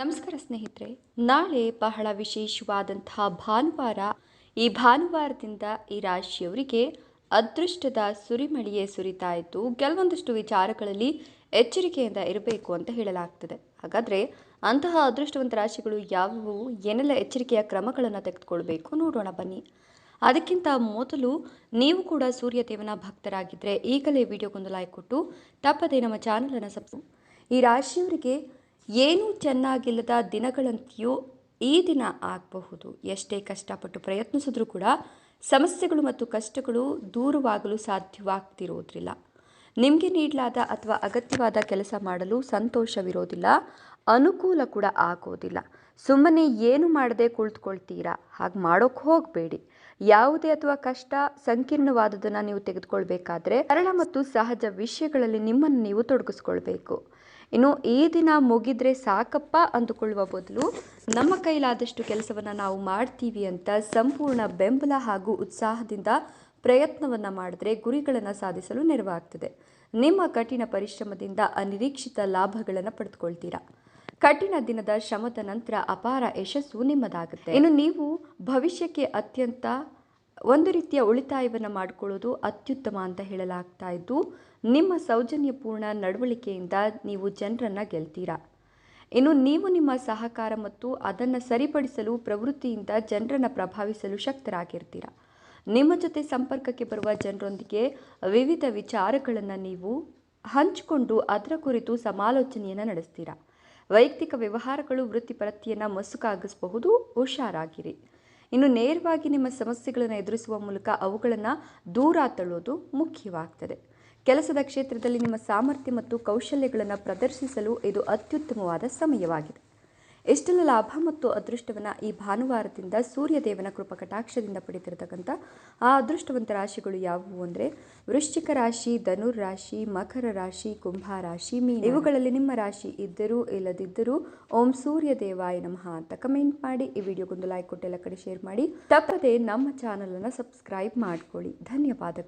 ನಮಸ್ಕಾರ ಸ್ನೇಹಿತರೆ, ನಾಳೆ ಬಹಳ ವಿಶೇಷವಾದಂತಹ ಭಾನುವಾರ, ಈ ಭಾನುವಾರದಿಂದ ಈ ರಾಶಿಯವರಿಗೆ ಅದೃಷ್ಟದ ಸುರಿಮಳಿಯೇ ಸುರಿತಾ ಕೆಲವೊಂದಷ್ಟು ವಿಚಾರಗಳಲ್ಲಿ ಎಚ್ಚರಿಕೆಯಿಂದ ಇರಬೇಕು ಅಂತ ಹೇಳಲಾಗ್ತದೆ. ಹಾಗಾದರೆ ಅಂತಹ ಅದೃಷ್ಟವಂತ ರಾಶಿಗಳು ಯಾವುವು, ಏನೆಲ್ಲ ಎಚ್ಚರಿಕೆಯ ಕ್ರಮಗಳನ್ನು ತೆಗೆದುಕೊಳ್ಬೇಕು ನೋಡೋಣ ಬನ್ನಿ. ಅದಕ್ಕಿಂತ ಮೊದಲು ನೀವು ಕೂಡ ಸೂರ್ಯದೇವನ ಭಕ್ತರಾಗಿದ್ದರೆ ಈಗಲೇ ವಿಡಿಯೋಗೊಂದು ಲೈಕ್ ಕೊಟ್ಟು, ತಪ್ಪದೇ ನಮ್ಮ ಚಾನಲನ್ನು ಸಬ್ಸ್ ಈ ರಾಶಿಯವರಿಗೆ ಏನೂ ಚೆನ್ನಾಗಿಲ್ಲದ ದಿನಗಳಂತೆಯೂ ಈ ದಿನ ಆಗಬಹುದು. ಎಷ್ಟೇ ಕಷ್ಟಪಟ್ಟು ಪ್ರಯತ್ನಿಸಿದ್ರೂ ಕೂಡ ಸಮಸ್ಯೆಗಳು ಮತ್ತು ಕಷ್ಟಗಳು ದೂರವಾಗಲು ಸಾಧ್ಯವಾಗ್ತಿರೋದ್ರಿಲ್ಲ ನಿಮಗೆ ನೀಡಲಾದ ಅಥವಾ ಅಗತ್ಯವಾದ ಕೆಲಸ ಮಾಡಲು ಸಂತೋಷವಿರೋದಿಲ್ಲ. ಅನುಕೂಲ ಕೂಡ ಆಗೋದಿಲ್ಲ. ಸುಮ್ಮನೆ ಏನು ಮಾಡದೆ ಕುಳಿತುಕೊಳ್ತೀರಾ? ಹಾಗೆ ಮಾಡೋಕ್ಕೆ ಹೋಗಬೇಡಿ. ಯಾವುದೇ ಅಥವಾ ಕಷ್ಟ, ಸಂಕೀರ್ಣವಾದದನ್ನು ನೀವು ತೆಗೆದುಕೊಳ್ಬೇಕಾದ್ರೆ ಸರಳ ಮತ್ತು ಸಹಜ ವಿಷಯಗಳಲ್ಲಿ ನಿಮ್ಮನ್ನು ನೀವು ತೊಡಗಿಸ್ಕೊಳ್ಬೇಕು. ಇನ್ನು ಈ ದಿನ ಮುಗಿದ್ರೆ ಸಾಕಪ್ಪ ಅಂದುಕೊಳ್ಳುವ ಬದಲು ನಮ್ಮ ಕೈಲಾದಷ್ಟು ಕೆಲಸವನ್ನು ನಾವು ಮಾಡ್ತೀವಿ ಅಂತ ಸಂಪೂರ್ಣ ಬೆಂಬಲ ಹಾಗೂ ಉತ್ಸಾಹದಿಂದ ಪ್ರಯತ್ನವನ್ನು ಮಾಡಿದ್ರೆ ಗುರಿಗಳನ್ನು ಸಾಧಿಸಲು ನೆರವಾಗ್ತದೆ. ನಿಮ್ಮ ಕಠಿಣ ಪರಿಶ್ರಮದಿಂದ ಅನಿರೀಕ್ಷಿತ ಲಾಭಗಳನ್ನು ಪಡೆದುಕೊಳ್ತೀರಾ? ಕಠಿಣ ದಿನದ ಶ್ರಮದ ನಂತರ ಅಪಾರ ಯಶಸ್ಸು ನಿಮ್ಮದಾಗುತ್ತೆ. ಇನ್ನು ನೀವು ಭವಿಷ್ಯಕ್ಕೆ ಅತ್ಯಂತ ಒಂದು ರೀತಿಯ ಉಳಿತಾಯವನ್ನು ಮಾಡಿಕೊಳ್ಳೋದು ಅತ್ಯುತ್ತಮ ಅಂತ ಹೇಳಲಾಗ್ತಾ ಇದ್ದು, ನಿಮ್ಮ ಸೌಜನ್ಯಪೂರ್ಣ ನಡವಳಿಕೆಯಿಂದ ನೀವು ಜನರನ್ನು ಗೆಲ್ತೀರಾ? ಇನ್ನು ನೀವು ನಿಮ್ಮ ಸಹಕಾರ ಮತ್ತು ಅದನ್ನು ಸರಿಪಡಿಸಲು ಪ್ರವೃತ್ತಿಯಿಂದ ಜನರನ್ನು ಪ್ರಭಾವಿಸಲು ಶಕ್ತರಾಗಿರ್ತೀರ? ನಿಮ್ಮ ಜೊತೆ ಸಂಪರ್ಕಕ್ಕೆ ಬರುವ ಜನರೊಂದಿಗೆ ವಿವಿಧ ವಿಚಾರಗಳನ್ನು ನೀವು ಹಂಚಿಕೊಂಡು ಅದರ ಕುರಿತು ಸಮಾಲೋಚನೆಯನ್ನು ನಡೆಸ್ತೀರಾ? ವೈಯಕ್ತಿಕ ವ್ಯವಹಾರಗಳು ವೃತ್ತಿಪರತಿಯನ್ನು ಮಸುಕಾಗಿಸಬಹುದು, ಹುಷಾರಾಗಿರಿ. ಇನ್ನು ನೇರವಾಗಿ ನಿಮ್ಮ ಸಮಸ್ಯೆಗಳನ್ನು ಎದುರಿಸುವ ಮೂಲಕ ಅವುಗಳನ್ನು ದೂರ ತಳ್ಳೋದು ಮುಖ್ಯವಾಗ್ತದೆ. ಕೆಲಸದ ಕ್ಷೇತ್ರದಲ್ಲಿ ನಿಮ್ಮ ಸಾಮರ್ಥ್ಯ ಮತ್ತು ಕೌಶಲ್ಯಗಳನ್ನು ಪ್ರದರ್ಶಿಸಲು ಇದು ಅತ್ಯುತ್ತಮವಾದ ಸಮಯವಾಗಿದೆ. ಎಷ್ಟೆಲ್ಲ ಲಾಭ ಮತ್ತು ಅದೃಷ್ಟವನ್ನು ಈ ಭಾನುವಾರದಿಂದ ಸೂರ್ಯದೇವನ ಕೃಪಕಟಾಕ್ಷದಿಂದ ಪಡೆದಿರತಕ್ಕಂಥ ಆ ಅದೃಷ್ಟವಂತ ರಾಶಿಗಳು ಯಾವುವು ಅಂದರೆ ವೃಶ್ಚಿಕ ರಾಶಿ, ಧನುರ್ ರಾಶಿ, ಮಕರ ರಾಶಿ, ಕುಂಭ ರಾಶಿ, ಮೀನು ಇವುಗಳಲ್ಲಿ ನಿಮ್ಮ ರಾಶಿ ಇದ್ದರೂ ಇಲ್ಲದಿದ್ದರೂ ಓಂ ಸೂರ್ಯ ದೇವಾಯ ನಮಃ ಅಂತ ಕಮೆಂಟ್ ಮಾಡಿ. ಈ ವಿಡಿಯೋಗೊಂದು ಲೈಕ್ ಕೊಟ್ಟು ಎಲ್ಲ ಕಡೆ ಶೇರ್ ಮಾಡಿ. ತಪ್ಪದೆ ನಮ್ಮ ಚಾನಲನ್ನು ಸಬ್ಸ್ಕ್ರೈಬ್ ಮಾಡ್ಕೊಳ್ಳಿ. ಧನ್ಯವಾದಗಳು.